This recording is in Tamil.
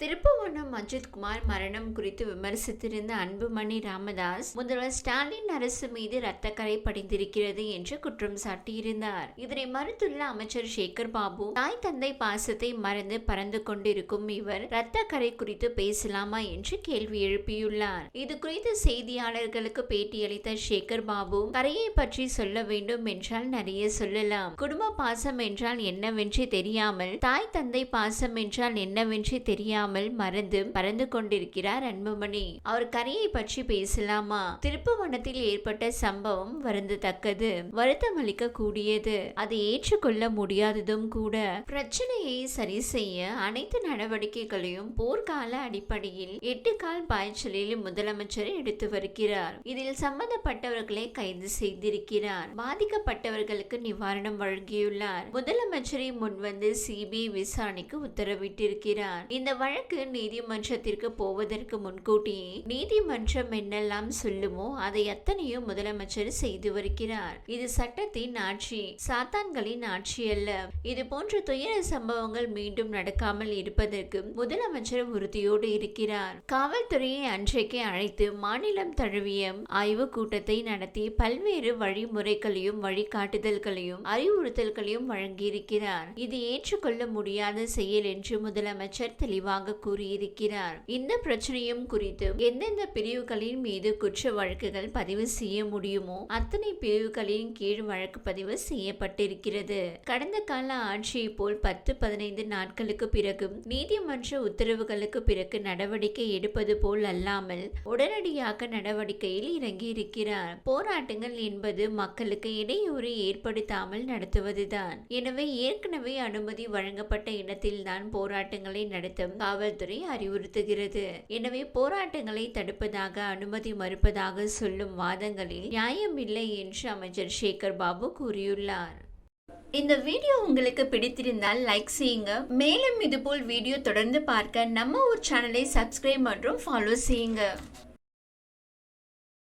திருப்புவனம் அஜித் குமார் மரணம் குறித்து விமர்சித்திருந்த அன்புமணி ராமதாஸ் முதல்வர் ஸ்டாலின் அரசு மீது இரத்தக்கரை படிந்திருக்கிறது என்று குற்றம் சாட்டியிருந்தார். இதனை மறுத்துள்ள அமைச்சர் சேகர் பாபு தாய் தந்தை பாசத்தை மறந்து பறந்து கொண்டிருக்கும் இவர் இரத்தக்கரை குறித்து பேசலாமா என்று கேள்வி எழுப்பியுள்ளார். இது குறித்து செய்தியாளர்களுக்கு பேட்டியளித்த சேகர் பாபு கரையை பற்றி சொல்ல வேண்டும் என்றால் நிறைய சொல்லலாம். குடும்ப பாசம் என்றால் என்னவென்று தெரியாமல் தாய் தந்தை பாசம் என்றால் என்னவென்று தெரியாமல் மறந்து பறந்து கொண்டிருக்கிறார் அன்புமணி. அவர் கரையை பற்றி பேசலாமா? திருப்புவனத்தில் ஏற்பட்ட சம்பவம் வருந்தத்தக்கது வருத்தம் அளிக்க கூடியது அதை ஏற்றுக்கொள்ள முடியாததும் கூட. பிரச்சனையை சரி செய்ய அனைத்து நடவடிக்கைகளையும் போர்க்கால அடிப்படையில் எட்டு கால் பாய்ச்சலில் முதலமைச்சர் எடுத்து வருகிறார். இதில் சம்பந்தப்பட்டவர்களை கைது செய்திருக்கிறார். பாதிக்கப்பட்டவர்களுக்கு நிவாரணம் வழங்கியுள்ளார். முதலமைச்சரை முன்வந்து சிபிஐ விசாரணைக்கு உத்தரவிட்டிருக்கிறார். இந்த வழக்கு வழக்கு நீதிமன்றத்திற்கு போவதற்கு முன்கூட்டியே நீதிமன்றம் என்னெல்லாம் சொல்லுமோ அதை அத்தனையும் முதலமைச்சர் செய்து வருகிறார். இது சட்டத்தின் ஆட்சி சாத்தான்களின் ஆட்சி அல்ல. இது போன்ற துயர சம்பவங்கள் மீண்டும் நடக்காமல் இருப்பதற்கு முதலமைச்சர் உறுதியோடு இருக்கிறார். காவல்துறையை அன்றைக்கு அழைத்து மாநிலம் தழுவிய ஆய்வு கூட்டத்தை நடத்தி பல்வேறு வழிமுறைகளையும் வழிகாட்டுதல்களையும் அறிவுறுத்தல்களையும் வழங்கியிருக்கிறார். இது ஏற்றுக்கொள்ள முடியாத செயல் என்று முதலமைச்சர் தெளிவாக கூறியிருக்கிறார். இந்த பிரச்சனையும் குறித்து எந்தெந்த பிரிவுகளின் மீது குற்ற வழக்குகள் பதிவு செய்ய முடியுமோ அத்தனை பிரிவுகளின் கீழ் வழக்கு பதிவு செய்யப்பட்டிருக்கிறது. கடந்த கால ஆட்சியை போல் பத்து பதினைந்து நாட்களுக்கு பிறகு நீதிமன்ற உத்தரவுகளுக்கு பிறகு நடவடிக்கை எடுப்பது போல் அல்லாமல் உடனடியாக நடவடிக்கையில் இறங்கியிருக்கிறார். போராட்டங்கள் என்பது மக்களுக்கு இடையூறு ஏற்படுத்தாமல் நடத்துவதுதான். எனவே ஏற்கனவே அனுமதி வழங்கப்பட்ட இடத்தில்தான் போராட்டங்களை நடத்தும் காவல் காவல்துறை அறிவுறுத்துகிறது. எனவே போராட்டங்களை தடுப்பதாக அனுமதி மறுப்பதாக சொல்லும் வாதங்களில் நியாயமில்லை என்று அமைச்சர் சேகர் பாபு கூறியுள்ளார். இந்த வீடியோ உங்களுக்கு பிடித்திருந்தால் லைக் செய்யுங்க. மேலும் இதுபோல் வீடியோ தொடர்ந்து பார்க்க நம்ம ஒரு சேனலை சப்ஸ்கிரைப் மற்றும் ஃபாலோ செய்யுங்க.